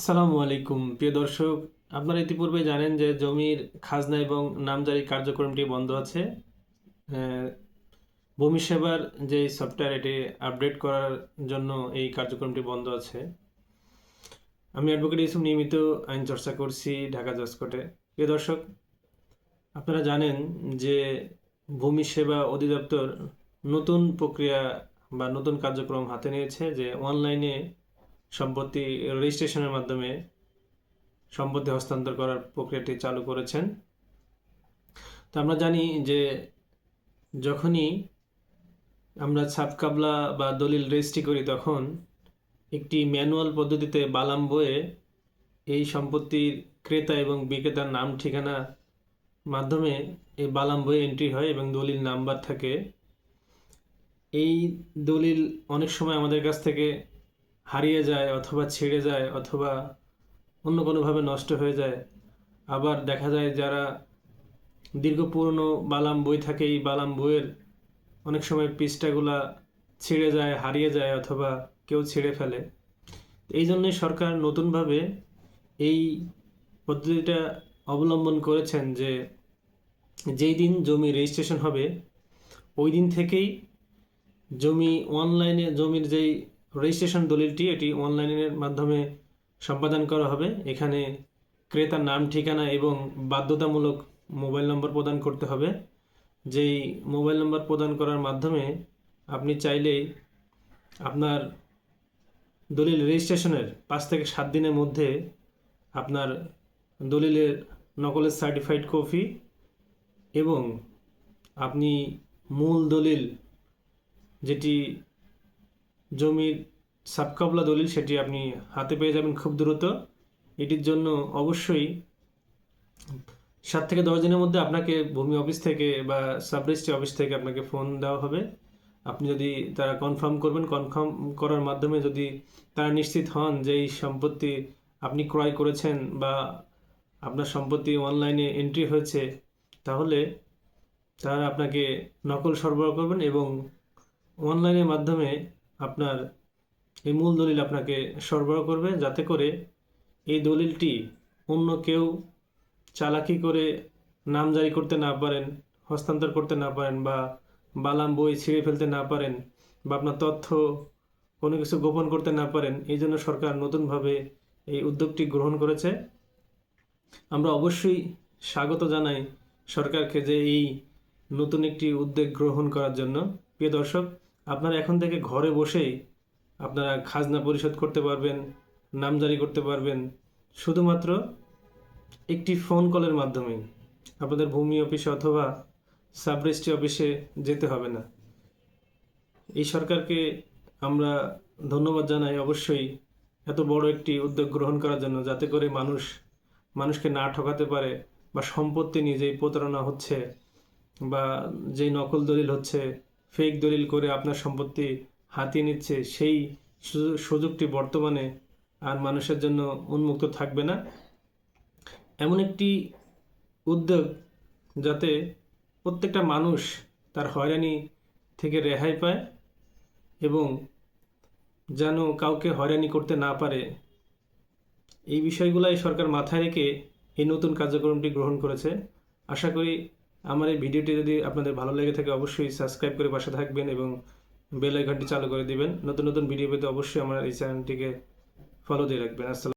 আসসালামু আলাইকুম, প্রিয় দর্শক। আপনারা ইতিপূর্বে জানেন যে জমির খাজনা এবং নামজারি কার্যক্রমটি বন্ধ আছে। ভূমি সেবার যে সফটওয়্যার এটি আপডেট করার জন্য এই কার্যক্রমটি বন্ধ আছে। আমি অ্যাডভোকেট ইসুম নিয়মিত আইন চর্চা করছি ঢাকা জজ কোর্টে। প্রিয় দর্শক, আপনারা জানেন যে ভূমি সেবা অধিদপ্তর নতুন প্রক্রিয়া বা নতুন কার্যক্রম হাতে নিয়েছে যে অনলাইনে সম্পত্তি রেজিস্ট্রেশনের মাধ্যমে সম্পত্তি হস্তান্তর করার প্রক্রিয়াটি চালু করেছেন। তো আমরা জানি যে যখনই আমরা ছাপকাবলা বা দলিল রেজিস্ট্রি করি, তখন একটি ম্যানুয়াল পদ্ধতিতে বালাম বয়ে এই সম্পত্তির ক্রেতা এবং বিক্রেতার নাম, ঠিকানা মাধ্যমে এই বালাম বয়ে এন্ট্রি হয় এবং দলিল নাম্বার থাকে। এই দলিল অনেক সময় আমাদের কাছ থেকে হারিয়ে যায় অথবা ছেড়ে যায় অথবা অন্য কোনোভাবে নষ্ট হয়ে যায়। আবার দেখা যায় যারা দীর্ঘ পুরনো বালাম বই থাকে, এই বালাম বইয়ের অনেক সময় পৃষ্ঠাগুলা ছিঁড়ে যায়, হারিয়ে যায় অথবা কেউ ছিঁড়ে ফেলে। এই জন্যই সরকার নতুনভাবে এই পদ্ধতিটা অবলম্বন করেছেন যে যেই দিন জমি রেজিস্ট্রেশন হবে, ওই দিন থেকেই জমি অনলাইনে, জমির যেই রেজিস্ট্রেশন দলিলটি এটি অনলাইনের মাধ্যমে সম্পাদন করা হবে। এখানে ক্রেতার নাম, ঠিকানা এবং বাধ্যতামূলক মোবাইল নম্বর প্রদান করতে হবে। যেই মোবাইল নম্বর প্রদান করার মাধ্যমে আপনি চাইলেই আপনার দলিল রেজিস্ট্রেশনের পাঁচ থেকে সাত দিনের মধ্যে আপনার দলিলের নকলের সার্টিফাইড কপি এবং আপনি মূল দলিল যেটি জমির সাবকাবলা দলিল সেটি আপনি হাতে পেয়ে যাবেন খুব দ্রুত। এটির জন্য অবশ্যই সাত থেকে দশ দিনের মধ্যে আপনাকে ভূমি অফিস থেকে বা সাব রেজিস্ট্রি অফিস থেকে আপনাকে ফোন দেওয়া হবে। আপনি যদি তারা কনফার্ম করবেন, কনফার্ম করার মাধ্যমে যদি তারা নিশ্চিত হন যে এই সম্পত্তি আপনি ক্রয় করেছেন বা আপনার সম্পত্তি অনলাইনে এন্ট্রি হয়েছে, তাহলে তারা আপনাকে নকল সরবরাহ করবেন এবং অনলাইনের মাধ্যমে আপনার এই মূল দলিল আপনাকে সরবরাহ করবে যাতে করে এই দলিলটি অন্য কেউ চালাকি করে নাম জারি করতে না পারেন, হস্তান্তর করতে না পারেন বা বালাম বই ছিঁড়ে ফেলতে না পারেন বা আপনার তথ্য কোনো কিছু গোপন করতে না পারেন, এই জন্য সরকার নতুনভাবে এই উদ্যোগটি গ্রহণ করেছে। আমরা অবশ্যই স্বাগত জানাই সরকারকে যে এই নতুন একটি উদ্যোগ গ্রহণ করার জন্য। প্রিয় দর্শক আপনারা এখন থেকে ঘরে বসেই আপনারা খাজনা পরিশোধ করতে পারবেন নামজারি করতে পারবেন। শুধুমাত্র একটি ফোন কলের মাধ্যমে আপনাদের ভূমি অফিসে অথবা সাব রেজিস্ট্রি অফিসে যেতে হবে না। এই সরকারকে আমরা ধন্যবাদ জানাই অবশ্যই এত বড় একটি উদ্যোগ গ্রহণ করার জন্য, যাতে করে মানুষ, মানুষকে না ঠকাতে পারে বা সম্পত্তি নিয়ে যেই প্রতারণা হচ্ছে বা যেই নকল দলিল হচ্ছে ফেক দলিল করে আপনার সম্পত্তি হাতিয়ে নিচ্ছে, সেই সুযোগ- সুযোগটি বর্তমানে আর মানুষের জন্য উন্মুক্ত থাকবে না। এমন একটি উদ্যোগ যাতে প্রত্যেকটা মানুষ তার হয়রানি থেকে রেহাই পায় এবং যেন কাউকে হয়রানি করতে না পারে, এই বিষয়গুলাই সরকার মাথায় রেখে এই নতুন কার্যক্রমটি গ্রহণ করেছে। আশা করি আমার এই ভিডিওটি যদি আপনাদের ভালো লেগে থাকে, অবশ্যই সাবস্ক্রাইব করে পাশে থাকবেন এবং বেল আইকনটি চালু করে দিবেন। নতুন নতুন ভিডিও পেতে অবশ্যই আমার এই চ্যানেলটিকে ফলো দিয়ে রাখবেন। আসসালাম